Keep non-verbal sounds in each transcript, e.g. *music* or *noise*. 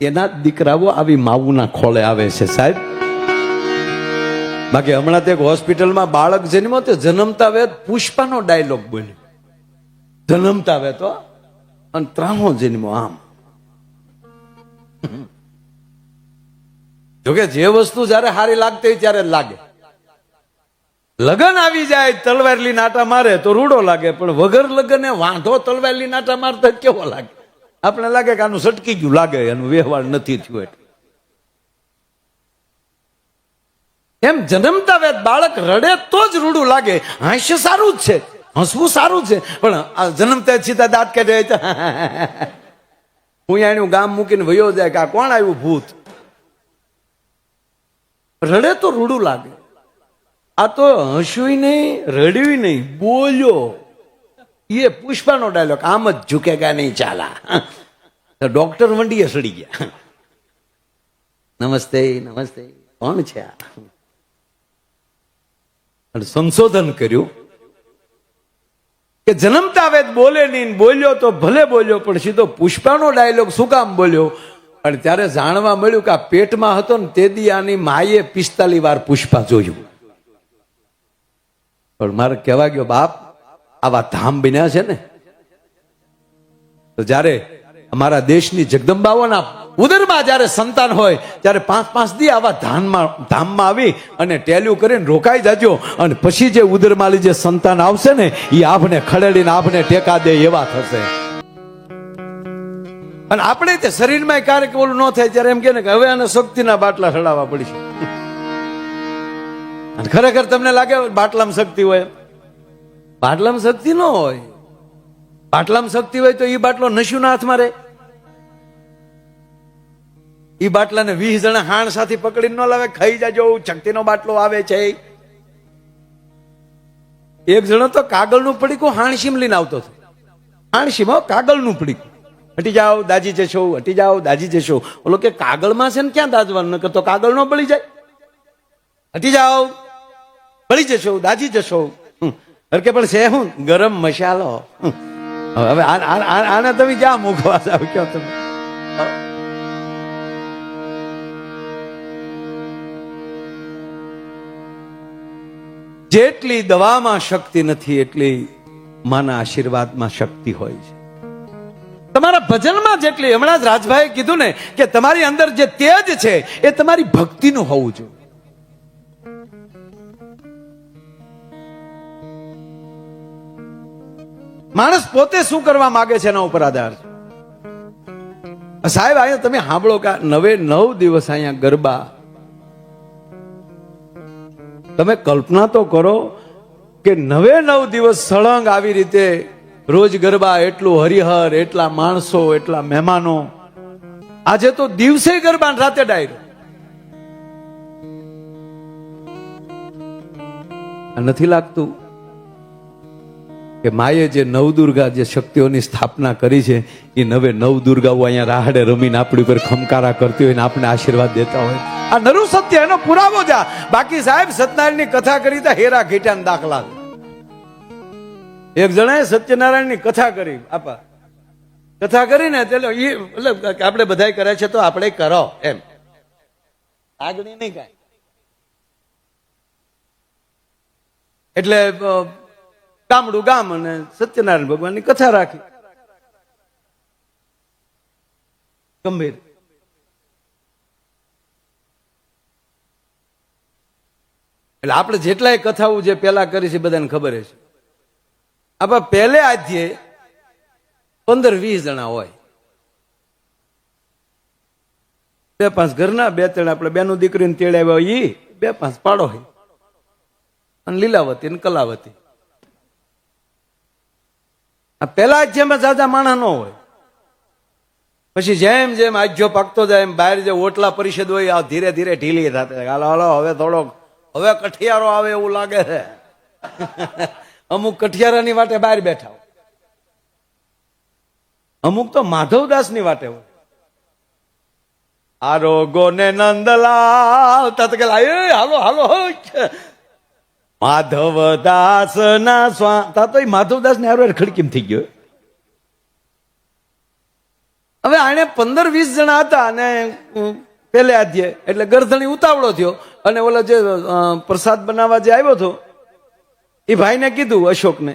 એના દીકરાઓ આવી માવુના ખોળે આવે છે, સાહેબ. બાકી હમણાં તે હોસ્પિટલમાં બાળક જન્મ્યો તો જન્મતા વેત પુષ્પાનો ડાયલોગ બોલ્યો. જન્મતા વેતો અને ત્રાણો જન્મો આમ. જોકે જે વસ્તુ જ્યારે સારી લાગતી હોય ત્યારે લાગે. લગન આવી જાય, તલવારલી નાટા મારે તો રૂડો લાગે, પણ વગર લગને વાંધો તલવારલી નાટા મારતા કેવો લાગે? આપણે લાગે કે આનું સટકી ગયું, લાગે એનું વ્યવહાર નથી થયું એટલે. એમ જન્મતા વેદ બાળક રડે તો જ રૂડું લાગે. હાસ્ય સારું જ છે, હસવું સારું છે, પણ આ જન્મતા સીધા દાંત કાઢે હું ગામ મૂકીને વયો જાય કે આ કોણ આવ્યું ભૂત? રડે તો રૂડું લાગે. આ તો હસ્યું નહીં રડ્યું નહીં બોલ્યો. એ પુષ્પાનો ડાયલોગ આમ જ ઝુકેગા નહીં ચાલા ડોક્ટર વંડીએ સડી ગયા. નમસ્તે નમસ્તે. કોણ છે આ? સંશોધન કર્યું કે જન્મતા વેદ બોલે નહીં, બોલ્યો તો ભલે બોલ્યો, પણ સીધો પુષ્પાનો ડાયલોગ શું કામ બોલ્યો? અને ત્યારે જાણવા મળ્યું કે આ પેટમાં હતો ને તે દી આની માએ પિસ્તાલી વાર પુષ્પા જોયું. પણ મારે કહેવા ગયો, બાપ આવા ધામ બન્યા છે ને? તો જ્યારે અમારા દેશની જગદંબાઓના ઉદરમાં જ્યારે સંતાન હોય, ત્યારે પાંચ પાંચ દી આવા ધામમાં આવી અને ટેલ્યું કરીને રોકાઈ જાજો અને પછી જે ઉદરમાં જે સંતાન આવશે ને એ આપને ખડેડીને આપને ટેકા દે એવા થશે. અને આપણે તે શરીરમાં ક્યારેક ઓલું ન થાય ત્યારે એમ કે હવે આને શક્તિના બાટલા ચડાવવા પડશે. અને ખરેખર તમને લાગે બાટલામાં શક્તિ હોય બાટલામાં શક્તિ ન હોય. બાટલામાં શક્તિ હોય તો એ બાટલો નશ્યુના હાથમાં રહે. એ બાટલાને વીસ જણા હાણ સાથે પકડીને ન લાવે, ખાઈ જાજો, શક્તિનો બાટલો આવે છે. એક જણો તો કાગળનું પડીકું હાણસીમ લઈને આવતો હતો. હાણશીમ કાગળનું પડીકું. હટી જાઓ, દાજી જશો, હટી જાઓ, દાજી જશો. ઓલો કે કાગળમાં છે ને ક્યાં દાજવાનું? નકર તો કાગળ નો બળી જાય. હટી જાઓ, બળી જશો, દાજી જશો. અરે કે પણ છે હું ગરમ મસાલો. હવે આને તમે ક્યાં મૂકવા જાવ કયો તમે? જેટલી દવામાં શક્તિ નથી, એટલી માના આશીર્વાદમાં શક્તિ હોય છે. તમારા ભજનમાં જેટલી, હમણાં જ રાજભાઈએ કીધું ને કે તમારી અંદર જે તેજ છે, એ તમારી ભક્તિનું હોવું જોઈએ. માણસ પોતે શું કરવા માંગે છે એના ઉપર આધાર સાહેબ, અહીંયા તમે સાંભળો કે નવે નવ દિવસ અહીંયા ગરબા. તમે કલ્પના તો કરો કે નવે નવ દિવસ સળંગ આવી રીતે રોજ ગરબા એટલું હરિહર, એટલા માણસો, એટલા મહેમાનો. આજે તો દિવસે ગરબા રાતે ડાયરો. નથી લાગતું? કે માએ જે નવદુર્ગા જે શક્તિઓની સ્થાપના કરી છે, એ નવે નવ દુર્ગાઓ અહીંયા રાહડે રમીને આપણી ઉપર ખમકારા કરતી હોય ને આપણે આશીર્વાદ દેતા હોય. આ નરુ સત્ય, એનો પુરાવો જા બાકી સાહેબ, સત્યનારાયણની કથા કરી તો હેરા ઘેટાના દાખલા એક જણાએ સત્યનારાયણની કથા કરી. આપા. કથા કરીને એટલે એ મતલબ આપણે બધાય કરે છે તો આપણે કરો, એમ. આગળ નહીં કાંઈ. એટલે ગામડું ગામ અને સત્યનારાયણ ભગવાનની કથા રાખી. ગંભીર. એટલે આપણે જેટલાય કથાઓ જે પેલા કરી છે બધાને ખબર છે આપણે પહેલે આધ્યે પંદર વીસ જણા હોય. બે પાંચ ઘરના, બે ત્રણ આપણે બેનું દીકરીને તેડાવ્યા હોય એ બે પાંચ પાડો હોય. અને લીલાવતી અને કલાવતી. આ પેલા જેમ જાજા માણસ ન હોય. પછી જેમ જેમ આજ્યો પાકતો જાય એમ બહાર જે ઓટલા પરિષદ હોય, આ ધીરે ધીરે ઢીલી થતી હાલો હાલો, હવે થોડોક, હવે કઠિયારો આવે એવું લાગે છે. *laughs* અમુક કઠિયારાની વાટે બહાર બેઠા હોય. અમુક તો માધવદાસની વાટે હોય. આરોગો ને નંદલાલ તત્કાલ હાલો હાલો માધવદાસ ના સ્વા, તા તો માધવદાસ ને હારો ખડકીમ થઈ ગયો. હવે આણે પંદર વીસ જણા હતા અને પેલે આધ્યે, એટલે ગરધણી ઉતાવળો થયો અને ઓલા જે પ્રસાદ બનાવવા જે આવ્યો હતો, એ ભાઈને કીધું અશોકને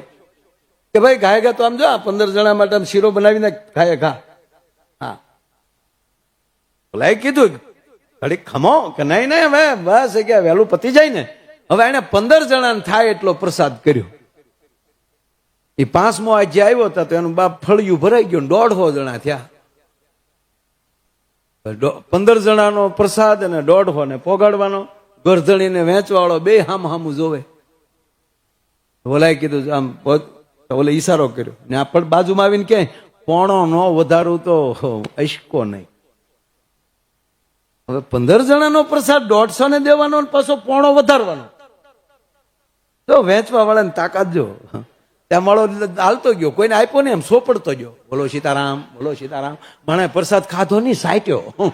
કે ભાઈ ગાય ગા તો આમ જો પંદર જણા માટે આમ શીરો બનાવીને ખાય ખા. હા. ઓલાએ કીધું, ઘડીક ખમો કે નહીં નહીં, હવે બસ, એ કે વહેલું પતી જાય ને. હવે એને પંદર જણાને થાય એટલો પ્રસાદ કર્યો. એ પાંચમો આજે આવ્યો હતો તો એનું બાપ ફળિયું ભરાઈ ગયું દોઢસો જણા થયા. પંદર જણાનો પ્રસાદ અને દોઢસો ને પોગાડવાનો ગરધણીને વેચવાળો બે હામ હામું જોવે. ઓલાએ કીધું, આમ ઓલે ઈશારો કર્યો. ને આ પણ બાજુમાં આવીને કે પોણો નો વધારું તો અશકો નહીં. હવે પંદર જણાનો પ્રસાદ દોઢસો ને દેવાનો પાછો પોણો વધારવાનો. તો વેચવા વાળાને તાકાત જો. ત્યાં માળો હાલતો ગયો. કોઈને આપ્યો ને એમ સોપડતો ગયો. બોલો સીતારામ બોલો સીતારામ. મને પ્રસાદ ખાધો નહીં, સાટ્યો.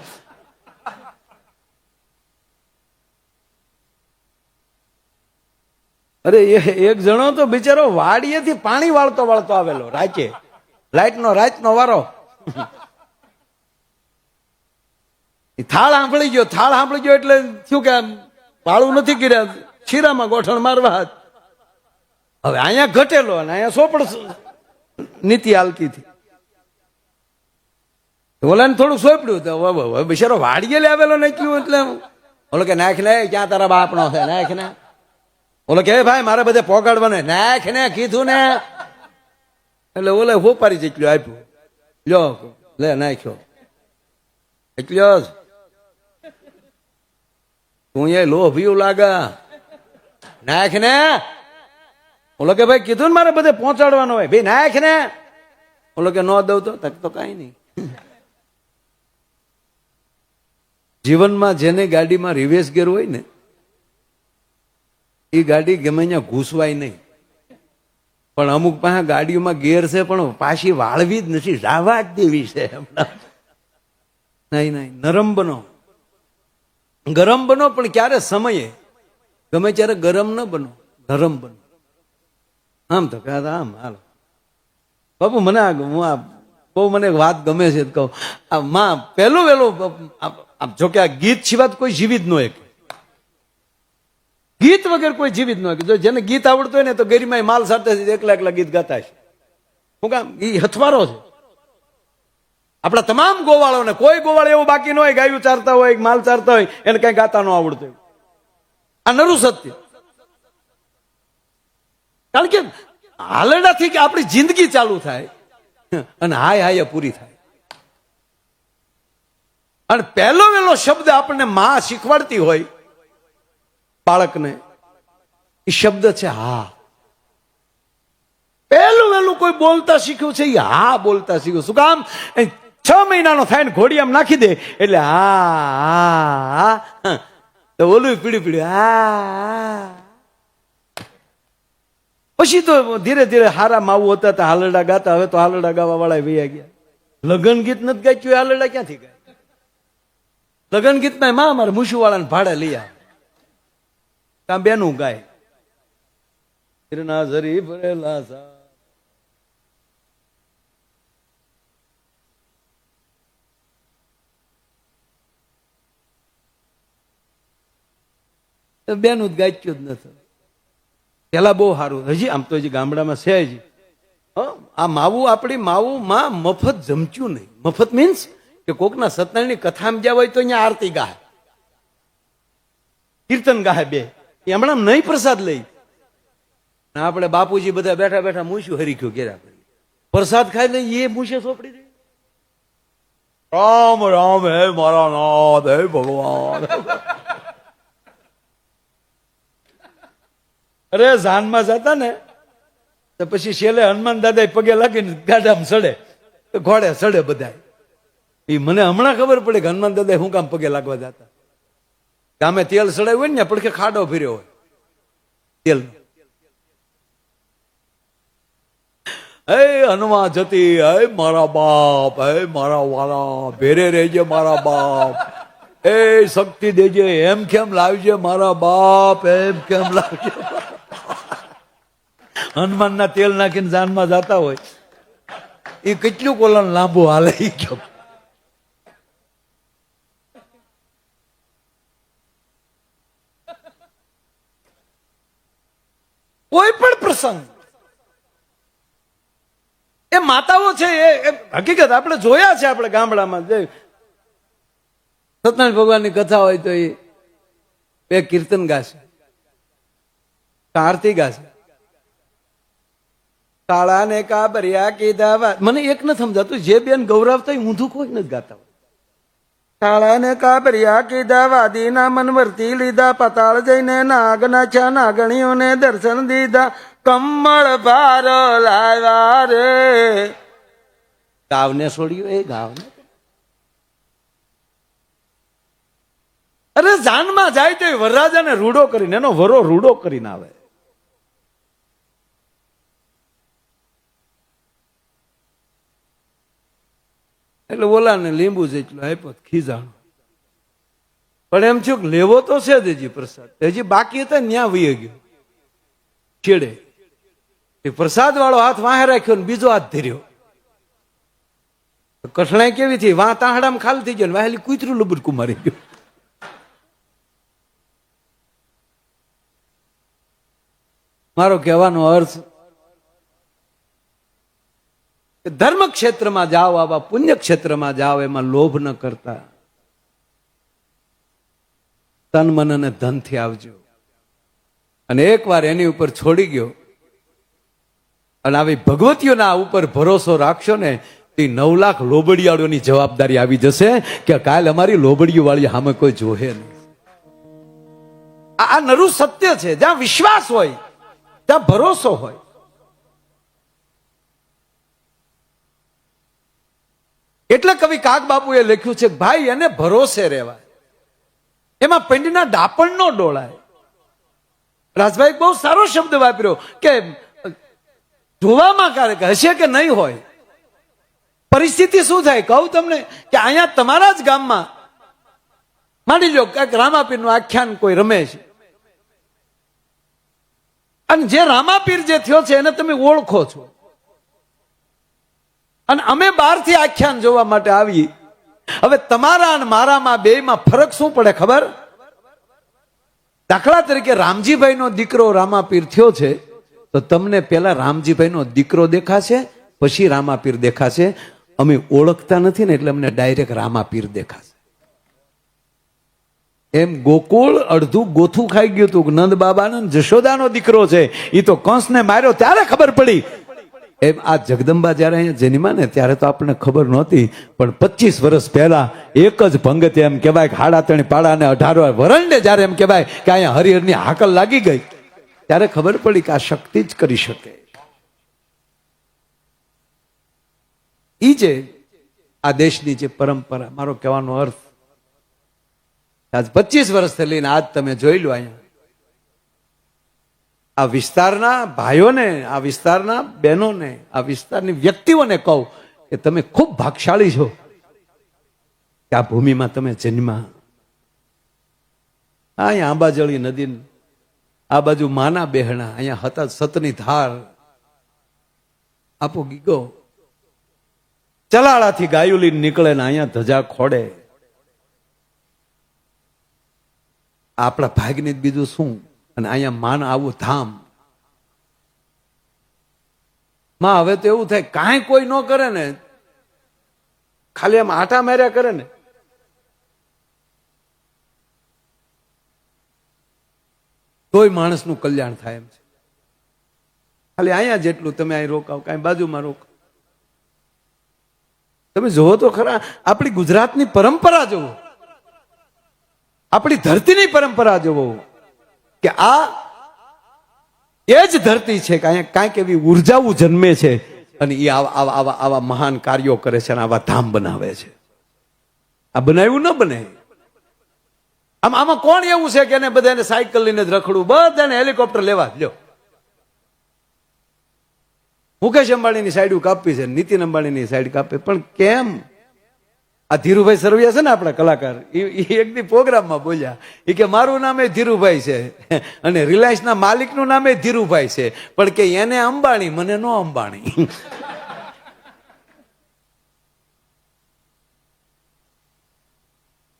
અરે એક જણો તો બિચારો વાડીએથી પાણી વાળતો વાળતો આવેલો રાચે લાઈટનો, રાતનો વારો. થાળ સાંભળી ગયો, થાળ સાંભળી ગયો એટલે શું કે વાળું નથી કર્યા, શીરામાં ગોઠણ મારવા. હવે અહીંયા ઘટેલો અને અહીંયા સોપડ નીતિ હાલતી હતી. ઓલાને થોડું સોંપડ્યું તો બિચારો વાડીએ લાવેલો નહીં કયું એટલે ઓલો કે, નાખ ને ક્યાં તારા બાપનો છે? નાખ ને ઓલો કે ભાઈ, મારે બધે પોગાડવાને નાખ ને કીધું ને. એટલે ઓલે હોપારી જેટલું આપ્યું. લ્યો, લે, નાખ્યો. એટલો જ. તું એ લોભિયું લાગા. નાખ ને ઓલો કે ભાઈ, કીધું ને મારે બધે પહોંચાડવાનો હોય. ભાઈ નાખ ને? ઓલો કે, ન દઉં તો? તક તો કાંઈ નહીં. જીવનમાં જેને ગાડીમાં રિવેશ ગેર હોય ને, એ ગાડી ગમે ત્યાં ઘૂસવાય નહીં. પણ અમુક પાસે ગાડીઓમાં ગેર છે, પણ પાછી વાળવી જ નથી. રાવા જ દેવી છે હમણાં. નહીં નહીં, નરમ બનો. ગરમ બનો, પણ ક્યારે સમયે? ગમે ત્યારે ગરમ ન બનો, નરમ બનો. આમ તો કહે આમ, હાલો. બાપુ, મને આ હું આ બહુ મને એક વાત ગમે છે કહું. આ માં પહેલું વહેલું, આમ જો કે આ ગીત સિવાય કોઈ જીવિત ન એક ગીત વગર કોઈ જીવિત ન હોય જો જેને ગીત આવડતું હોય ને તો ગરિમાય માલ સાથે એકલા એકલા ગીત ગાતા છે શું કામ એ હથવારો છે. આપણા તમામ ગોવાળોને, કોઈ ગોવાળ એવું બાકી ન હોય ગાયું ચારતા હોય માલ ચારતા હોય, એને કઈ ગાતા ન આવડતું આ નરું સત્ય. કારણ કે હાલડાથી આપણી જિંદગી ચાલુ થાય, અને હાય હાય પૂરી થાય. અને પહેલો વહેલો શબ્દ આપણને માં શીખવાડતી હોય, બાળકને, એ શબ્દ છે હા. પહેલું વહેલું કોઈ બોલતા શીખ્યું છે, એ હા બોલતા શીખ્યું. શું કામ? છ મહિનાનો થાય ઘોડી આમ નાખી દે, એટલે હા હા તો ઓલું પીડી પીડી હા હા. પછી તો ધીરે ધીરે હારા માવું હતા તો હાલરડા ગાતા, હવે તો હાલરડા ગાવા વાળા વૈયા ગયા. લગન ગીત નથી ગાચ્યું હાલરડા ક્યાંથી ગાય? લગન ગીતમાં માં અમારે મુશુ વાળાને ભાડે લઈ આવે. બેનું ગાય. તીરના ઝરી ભરેલા સા બેનું જ ગાચ્યું જ નથી. પેલા બહુ સારું. હજી આમ તો હજી ગામડામાં છે હજી. આ માવું આપણી માવું માં મફત જમચ્યું નહીં. મફત મીન્સ કે કોકના સત્યનારાયણની કથા સમજ્યા હોય તો અહીંયા આરતી ગાહે કીર્તન ગાય બે. હમણાં નહીં પ્રસાદ લઈ. આપણે બાપુજી બધા બેઠા બેઠા મૂછ્યું હરીખ્યું ઘેરા કરી પ્રસાદ ખાઈ લઈ એ મૂછે સોપડી દે. રામ રામ, હે મારા નાથ, હે ભગવાન. અરે ઝાનમાં જતા ને, તો પછી છેલ્લે હનુમાન દાદા પગે લાગીને ગાડામાં સડે ઘોડે સડે બધા એ મને હમણાં ખબર પડે કે હનુમાન દાદા શું કામ પગે લાગવા જતા. ગામે તેલ સડાયું હોય ને પડખે ખાડો ફેર્યો હોય. તેલ. હે હનુમા જતી, હે મારા બાપ, હે મારા વાલા, ભેરે રહેજે મારા બાપ. એ શક્તિ દેજે, એમ કેમ લાવજે મારા બાપ, એમ કેમ લાવજે હનુમાનના તેલ નાખીને જાનમાં જતા હોય. એ કેટલું કોલન લાંબુ હાલે ગયો કોઈ પણ પ્રસંગ. એ માતાઓ છે એ હકીકત આપણે જોયા છે આપણે ગામડામાં. જે સત્યનારાયણ ભગવાનની કથા હોય તો એ બે કીર્તન ગાશે. આરતી ગાશે. કાળા ને કાબરિયા કીધા વાત મને એક ન સમજાતું, જે બેન ગૌરવતા ઊંધું કોઈ નથી ગાતા હોય. કાળા ને કાબરિયા કીધા વાદીના મન લીધા, પતાળ જઈને નાગના છા નાગણીઓને દર્શન દીધા. કમળ ભાર લાવ્યા રે. ગાવને છોડ્યું એ ગાવને. અરે જાનમાં જાય તો વરરાજાને રૂડો કરીને, એનો વરો રૂડો કરીને આવે. એટલે ઓલાને લીંબુ જેટલું આપ્યો ખીજાણો. પણ એમ થયું કે લેવો તો છે જ હજી પ્રસાદ. હજી બાકી હતા ત્યાં વહી ગયો. છેડે. એ પ્રસાદ વાળો હાથ વાહે રાખ્યો ને બીજો હાથ ધર્યો. કઠણાઈ કેવી થઈ? વાહ તાહડામાં ખાલી થઈ ગયો વાહેલી કૂતરું લુબડકું મારી ગયું. મારો કહેવાનો અર્થ ધર્મ ક્ષેત્રમાં જાઓ, આવા પુણ્ય ક્ષેત્રમાં જાઓ, એમાં લોભ ન કરતા. તન, મન અને ધનથી આવજો. અને એકવાર એની ઉપર છોડી ગયો. અને આવી ભગવતીઓના ઉપર ભરોસો રાખશો ને, તે નવ લાખ લોબડિયાળોની જવાબદારી આવી જશે કે કાલ અમારી લોબડીઓ વાળી સામે કોઈ જોહે નહીં. આ નરું સત્ય છે. જ્યાં વિશ્વાસ હોય, ત્યાં ભરોસો હોય. એટલે કવિ કાક બાપુએ લખ્યું છે, ભાઈ, એને ભરોસે રહેવાય. એમાં પિંડના ડાપણ નો ડોળાય. રાજભાઈ બહુ સારો શબ્દ વાપર્યો કે જોવામાં ક્યારેક હશે કે નહીં હોય? પરિસ્થિતિ શું થાય? કહું તમને કે અહીંયા તમારા જ ગામમાં, માની લો કે રામાપીરનું આખ્યાન કોઈ રમે છે. અને જે રામાપીર જે થયો છે, એને તમે ઓળખો છો. અને અમે બહારથી આખ્યાન જોવા માટે આવી હવે તમારા અને મારામાં બેયમાં ફરક શું પડે ખબર? દાખલા તરીકે રામજીભાઈનો દીકરો રામાપીર થયો છે, તો તમને પેલા રામજીભાઈનો દીકરો દેખાશે, પછી રામાપીર દેખાશે. અમે ઓળખતા નથી ને એટલે અમને ડાયરેક્ટ રામાપીર દેખાશે. એમ ગોકુળ અડધું ગોથું ખાઈ ગયું હતું નંદ બાબાનો જશોદાનો દીકરો છે એ તો કંસને માર્યો, ત્યારે ખબર પડી એમ આ જગદંબા જ્યારે અહીંયા જન્મા ને ત્યારે તો આપણને ખબર નહોતી, પણ પચીસ વર્ષ પહેલા એક જ ભંગતે એમ કહેવાય કે હાડા ત્રણ પાડા અને અઢારો વરણને જ્યારે એમ કહેવાય કે અહીંયા હરિહરની હાકલ લાગી ગઈ, ત્યારે ખબર પડી કે આ શક્તિ જ કરી શકે. ઈ જે આ દેશની જે પરંપરા, મારો કહેવાનો અર્થ, આજ પચીસ વર્ષથી લઈને આજ તમે જોઈ લો અહીંયા આ વિસ્તારના ભાઈઓને, આ વિસ્તારના બહેનોને, આ વિસ્તારની વ્યક્તિઓને કહું કે તમે ખૂબ ભાગશાળી છો કે આ ભૂમિમાં તમે જન્મા. અહીંયા આંબાજળી નદી આ બાજુ માના બેહણા અહીંયા હતા સતની ધાર. આપો ગીગો. ચલાળાથી ગાયું લઈને નીકળે ને અહીંયા ધજા ખોડે. આપણા ભાગની બીજું શું? અને અહીંયા માન આવું ધામ. માં હવે તો એવું થાય, કાંઈ કોઈ ન કરે ને, ખાલી આમ આટા માર્યા કરે ને. તોય માણસનું કલ્યાણ થાય એમ છે. ખાલી અહીંયા જેટલું તમે અહીં રોકાવ, કાંઈ બાજુમાં રોકાવ. તમે જોવો તો ખરા, આપણી ગુજરાતની પરંપરા જોવો આપણી ધરતીની પરંપરા જોવો કે આ એ જ ધરતી છે કે અહીંયા કાંઈક એવી ઉર્જાઓ જન્મે છે અને એ આવા આવા મહાન કાર્યો કરે છે અને આવા ધામ બનાવે છે. આ બનાવ્યું ન બને. આમ આમાં કોણ એવું છે કે એને બધાને સાયકલ લઈને જ રખડવું? બધાને હેલિકોપ્ટર લેવા લ્યો. મુકેશ અંબાણીની સાઈડ કાપી છે, નીતિન અંબાણીની સાઈડ કાપી. પણ કેમ? આ ધીરુભાઈ સરવિયા છે ને આપણા કલાકાર એ એક દી પ્રોગ્રામમાં બોલ્યા. એ કે, મારું નામે ધીરુભાઈ છે. અને રિલાયન્સના માલિકનું નામે ધીરુભાઈ છે. પણ કે એને અંબાણી, મને નો અંબાણી.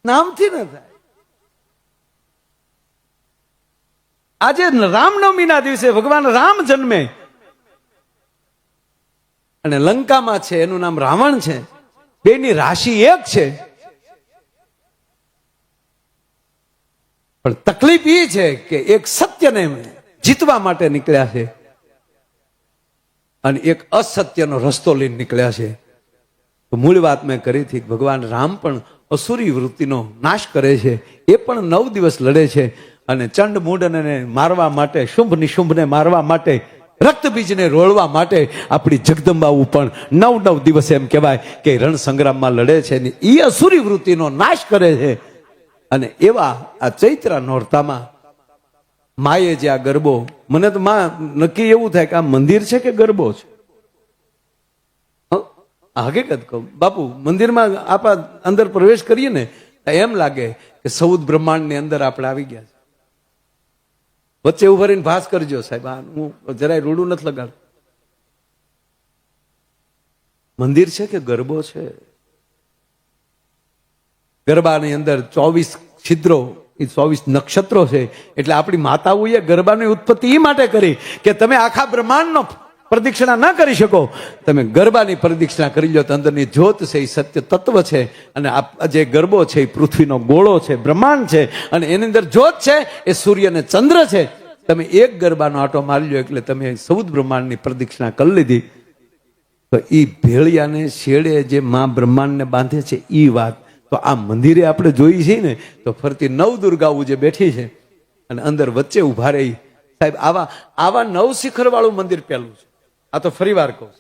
નામથી ન થાય. આજે રામનવમીના દિવસે ભગવાન રામ જન્મે. અને લંકામાં છે, એનું નામ રાવણ છે. બેની રાશિ એક છે. પણ તકલીફ એ છે કે એક સત્યને જીતવા માટે નીકળ્યા છે અને એક અસત્યનો રસ્તો લઈને નીકળ્યા છે. મૂળ વાત મેં કરી હતી ભગવાન રામ પણ અસુરી વૃત્તિનો નાશ કરે છે. એ પણ નવ દિવસ લડે છે અને ચંડ મૂંડને મારવા માટે, શુંભ નિશુંભને મારવા માટે રક્તબીજને રોળવા માટે આપણી જગદંબાવું પણ નવ નવ દિવસ એમ કહેવાય કે રણ સંગ્રામમાં લડે છે ને એ અસુરી વૃત્તિનો નાશ કરે છે. અને એવા આ ચૈત્ર નોરતામાં માએ જે આ ગરબો, મને તો માં નક્કી એવું થાય કે આ મંદિર છે કે ગરબો છે? હકીકત કહું. બાપુ, મંદિરમાં આપણા અંદર પ્રવેશ કરીએ ને, એમ લાગે કે સૌદ બ્રહ્માંડની અંદર આપણે આવી ગયા છે વચ્ચે ઊભા રહીને ભાસ કરજો, સાહેબ. આ હું જરાય રૂડું નથી લગાડ મંદિર છે કે ગરબો છે? ગરબાની અંદર ચોવીસ છિદ્રો, એ ચોવીસ નક્ષત્રો છે. એટલે આપણી માતાઓએ ગરબાની ઉત્પત્તિ એ માટે કરી કે તમે આખા બ્રહ્માંડનો પ્રદક્ષિણા ના કરી શકો. તમે ગરબાની પ્રદક્ષિણા કરી લો તો અંદરની જ્યોત છે એ સત્ય તત્વ છે અને આ જે ગરબો છે એ પૃથ્વીનો ગોળો છે, બ્રહ્માંડ છે અને એની અંદર જ્યોત છે એ સૂર્ય અને ચંદ્ર છે. તમે એક ગરબાનો આટો મારી લો એટલે તમે સૌદ બ્રહ્માંડની પ્રદક્ષિણા કરી લીધી. તો એ ભેળિયાને શેડે જે મા બ્રહ્માંડને બાંધે છે એ વાત. તો આ મંદિરે આપણે જોઈ છીએ ને, તો ફરતી નવ દુર્ગાઓ જે બેઠી છે અને અંદર વચ્ચે ઊભા રહી. સાહેબ, આવા આવા નવ શિખરવાળું મંદિર પહેલું છે. આ તો ફરી વાર કહું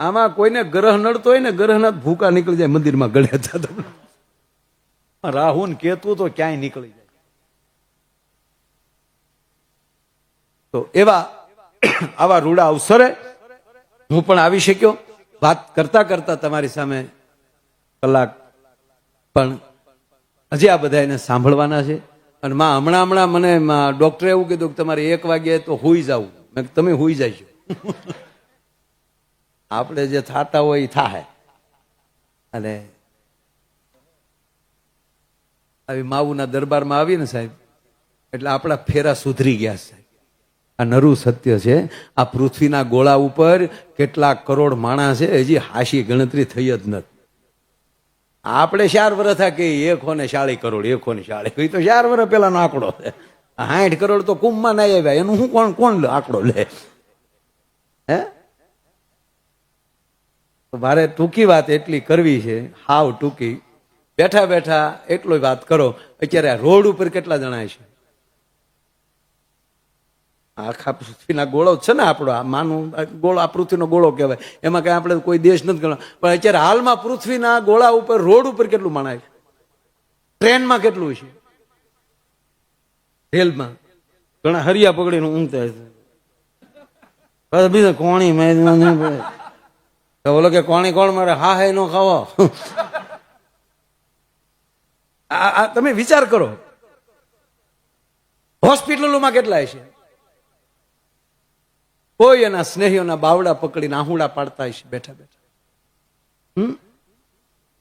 આમાં કોઈને ગ્રહ નડતો હોય ને ગ્રહના ભૂકા નીકળી જાય મંદિરમાં ગળ્યા જતા રાહુ ને કેતુ તો ક્યાંય નીકળી જાય. તો એવા આવા રૂડા અવસરે હું પણ આવી શક્યો. વાત કરતા કરતા તમારી સામે કલાક પણ હજી આ બધા એને સાંભળવાના છે. અને માં હમણાં હમણાં મને ડૉક્ટરે એવું કીધું કે તમારે એક વાગે તો હોઈ જવું. તમે હોઈ જાય આપણે જે થતા હોય એ થાય અને આવી માવુના દરબારમાં આવી ને સાહેબ, એટલે આપણા ફેરા સુધરી ગયા સાહેબ. આ નરું સત્ય છે, આ પૃથ્વીના ગોળા ઉપર કેટલા કરોડ માણસ છે, હજી હાશી ગણતરી થઈ જ નથી. આપણે ચાર વર્ષ કે એકો ને શાળી કરોડ, એકો ને શાળી તો ચાર વર્ષ પેલાનો આંકડો છે. સાઠ કરોડ તો કુંભમાં ના આવ્યા. એનું હું કોણ કોણ આંકડો લે. હે? તો મારે ટૂંકી વાત એટલી કરવી છે. હાવ ટૂંકી. બેઠા બેઠા એટલો વાત કરો. અત્યારે આ રોડ ઉપર કેટલા જણાય છે? આખા પૃથ્વીના ગોળો છે ને આપણો. આ માનું ગોળો, આ પૃથ્વીનો ગોળો કહેવાય. એમાં કઈ આપણે કોઈ દેશ નથી ગણવા. પણ અત્યારે હાલમાં પૃથ્વીના ગોળા ઉપર, રોડ ઉપર કેટલું મણાય છે? ટ્રેનમાં કેટલું છે? રેલમાં ઘણા હરિયા પકડીને ઊંઘતા હશે. બીજા કોણી મેં બોલો કે કોણી કોણ મારે? હા, હે નો ખાવો. આ તમે વિચાર કરો. હોસ્પિટલોમાં કેટલા છે કોઈ એના સ્નેહીઓના બાવડા પકડીને આહુડા પાડતા હશે બેઠા બેઠા?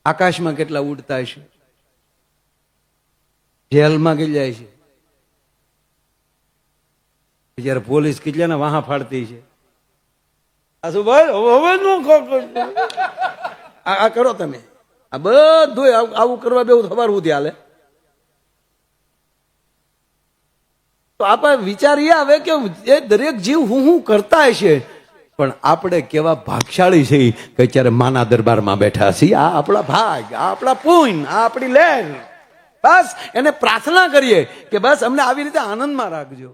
આકાશમાં કેટલા ઉડતા હશે? જેલમાં કેટલા છે જયારે પોલીસ કેટલાના વાહા ફાડતી છે. હવે આ કરો તમે. આ બધું આવું કરવા બેવું ખબર સુધી હાલે. તો આપણે વિચાર એ આવે કે એ દરેક જીવ હું હું કરતા હશે પણ આપણે કેવા ભાગશાળી છે કે અત્યારે માના દરબારમાં બેઠા છીએ. આ આપણા ભાગ, આ આપણા પુન, આ આપણી લેન બસ, એને પ્રાર્થના કરીએ કે બસ અમને આવી રીતે આનંદમાં રાખજો.